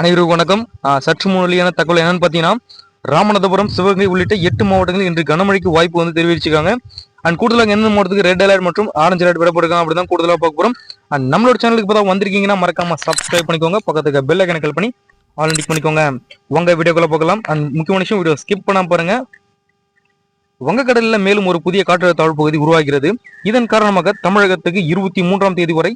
அனைவருக்கும் வணக்கம். சற்று முன்னிலையான தகவல் என்னன்னு பார்த்தீங்கன்னா ராமநாதபுரம் சிவகங்கை உள்ளிட்ட எட்டு மாவட்டங்களில் இன்று கனமழைக்கு வாய்ப்பு வந்து தெரிவிச்சிருக்காங்க. அண்ட் கூடுதலாக எந்த மாவட்டத்துக்கு ரெட் அலர்ட் மற்றும் ஆரஞ்சு அலர்ட் விடப்படுறாங்க அப்படி தான் கூடுதலாக பார்க்க போகிறோம் அண்ட் நம்மளோட சேனலுக்கு இப்போ தான் வந்திருக்கீங்கன்னா மறக்காம சப்ஸ்கிரைப் பண்ணிக்கோங்க. பக்கத்துக்கு பெல் ஐக்கனை பண்ணி ஆல் டிக் பண்ணிக்கோங்க. உங்க வீடியோக்குள்ள பார்க்கலாம் அண்ட் முக்கியமான விஷயம் வீடியோ ஸ்கிப் பண்ணாம பாருங்க. வங்கக்கடலில் மேலும் ஒரு புதிய காற்றழுத்த தாழ்வு பகுதி உருவாகிறது. இதன் காரணமாக தமிழகத்துக்கு இருபத்தி மூன்றாம் தேதி வரை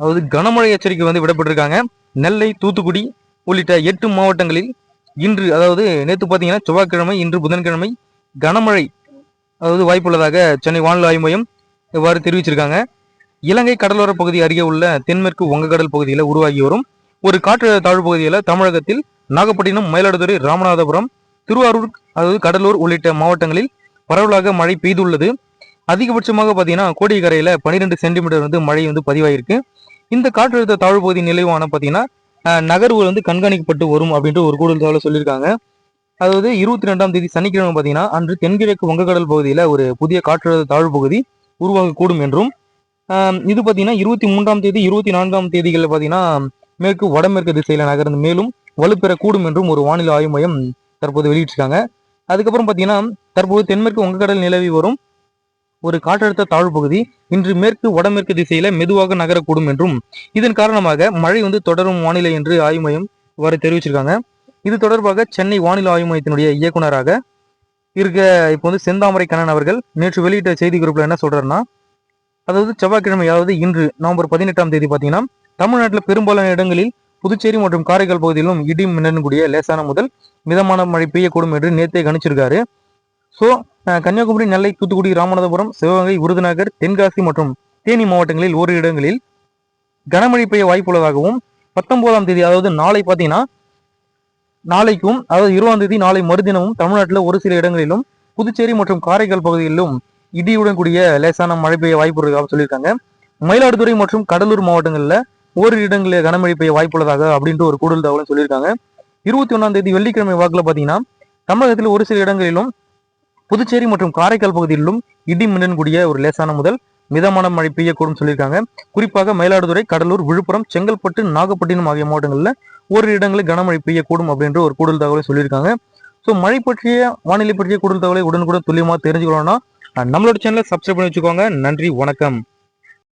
அதாவது கனமழை எச்சரிக்கை வந்து விடப்பட்டிருக்காங்க. நெல்லை தூத்துக்குடி உள்ளிட்ட எட்டு மாவட்டங்களில் இன்று அதாவது நேற்று பார்த்தீங்கன்னா செவ்வாய்க்கிழமை இன்று புதன்கிழமை கனமழை அதாவது வாய்ப்புள்ளதாக சென்னை வானிலை ஆய்வு மையம் இவ்வாறு தெரிவிச்சிருக்காங்க. இலங்கை கடலோர பகுதி அருகே உள்ள தென்மேற்கு வங்கக்கடல் பகுதியில் உருவாகி வரும் ஒரு காற்றழுத்த தாழ்வு பகுதியில் தமிழகத்தில் நாகப்பட்டினம் மயிலாடுதுறை ராமநாதபுரம் திருவாரூர் அதாவது கடலூர் உள்ளிட்ட மாவட்டங்களில் பரவலாக மழை பெய்துள்ளது. அதிகபட்சமாக பார்த்தீங்கன்னா கோடியக்கரையில் பன்னிரெண்டு சென்டிமீட்டர் வந்து மழை வந்து பதிவாயிருக்கு. இந்த காற்றழுத்த தாழ்வு பகுதி நிலைவான பார்த்தீங்கன்னா நகர்வு வந்து கண்காணிக்கப்பட்டு வரும் அப்படின்ற ஒரு கூடுதல் தகவலை சொல்லியிருக்காங்க. அதாவது இருபத்தி ரெண்டாம் தேதி சனிக்கிழமை பார்த்தீங்கன்னா அன்று தென்கிழக்கு வங்கக்கடல் பகுதியில் ஒரு புதிய காற்றழுத்த தாழ்வு பகுதி உருவாகக்கூடும் என்றும் இது பார்த்தீங்கன்னா இருபத்தி மூன்றாம் தேதி இருபத்தி நான்காம் தேதிகளில் பார்த்தீங்கன்னா மேற்கு வடமேற்கு திசையில் நகர்ந்து மேலும் வலுப்பெறக்கூடும் என்றும் ஒரு வானிலை ஆய்வு மையம் தற்போது வெளியிட்டிருக்காங்க. அதுக்கப்புறம் பார்த்தீங்கன்னா தற்போது தென்மேற்கு வங்கக்கடல் நிலவி வரும். ஒரு காற்றழுத்த தாழ்வு பகுதி இன்று மேற்கு வடமேற்கு திசையில மெதுவாக நகரக்கூடும் என்றும் இதன் காரணமாக மழை வந்து தொடரும் வானிலை என்று ஆய்வு மையம் வரை தெரிவிச்சிருக்காங்க. இது தொடர்பாக சென்னை வானிலை ஆய்வு மையத்தினுடைய இயக்குனராக இருக்க இப்போ வந்து செந்தாமரை கண்ணன் அவர்கள் நேற்று வெளியிட்ட செய்தி குறிப்பில் என்ன சொல்றாருன்னா அதாவது செவ்வாய்க்கிழமை அதாவது இன்று நவம்பர் பதினெட்டாம் தேதி பார்த்தீங்கன்னா தமிழ்நாட்டில் பெரும்பாலான இடங்களில் புதுச்சேரி மற்றும் காரைக்கால் பகுதியிலும் இடி மின்னலுடன் கூடிய லேசான முதல் மிதமான மழை பெய்யக்கூடும் என்று நேத்தே கணிச்சிருக்காரு. ஸோ கன்னியாகுமரி நெல்லை தூத்துக்குடி ராமநாதபுரம் சிவகங்கை விருதுநகர் தென்காசி மற்றும் தேனி மாவட்டங்களில் ஓரிரு இடங்களில் கனமழை பெய்ய வாய்ப்புள்ளதாகவும் பத்தொன்பதாம் தேதி அதாவது நாளை பார்த்தீங்கன்னா நாளைக்கும் அதாவது இருபதாம் தேதி நாளை மறுதினமும் தமிழ்நாட்டில் ஒரு சில இடங்களிலும் புதுச்சேரி மற்றும் காரைக்கால் பகுதிகளிலும் இடியுடன் கூடிய லேசான மழை பெய்ய வாய்ப்பு இருக்காக சொல்லியிருக்காங்க. மயிலாடுதுறை மற்றும் கடலூர் மாவட்டங்களில் ஓரிரு இடங்களில் கனமழை பெய்ய வாய்ப்புள்ளதாக அப்படின்ட்டு ஒரு கூடுதல் தகவலும் சொல்லியிருக்காங்க. இருபத்தி ஒன்றாம் தேதி வெள்ளிக்கிழமை வாக்கில் பார்த்தீங்கன்னா தமிழகத்தில் ஒரு சில இடங்களிலும் புதுச்சேரி மற்றும் காரைக்கால் பகுதிகளிலும் இடி மின்னன் கூடிய ஒரு லேசான முதல் மிதமான மழை பெய்யக்கூடும் சொல்லியிருக்காங்க. குறிப்பாக மயிலாடுதுறை கடலூர் விழுப்புரம் செங்கல்பட்டு நாகப்பட்டினம் ஆகிய மாவட்டங்களில் ஒரு இடங்களில் கனமழை பெய்யக்கூடும் அப்படின்ற ஒரு கூடுதல் தகவலை சொல்லியிருக்காங்க. ஸோ மழை பற்றிய வானிலை பற்றிய கூடுதல் தகவலை உடனுக்குடன் துல்லியமாக தெரிஞ்சுக்கணும்னா நம்மளோட சேனலை சப்ஸ்கிரைப் பண்ணி வச்சுக்கோங்க. நன்றி வணக்கம்.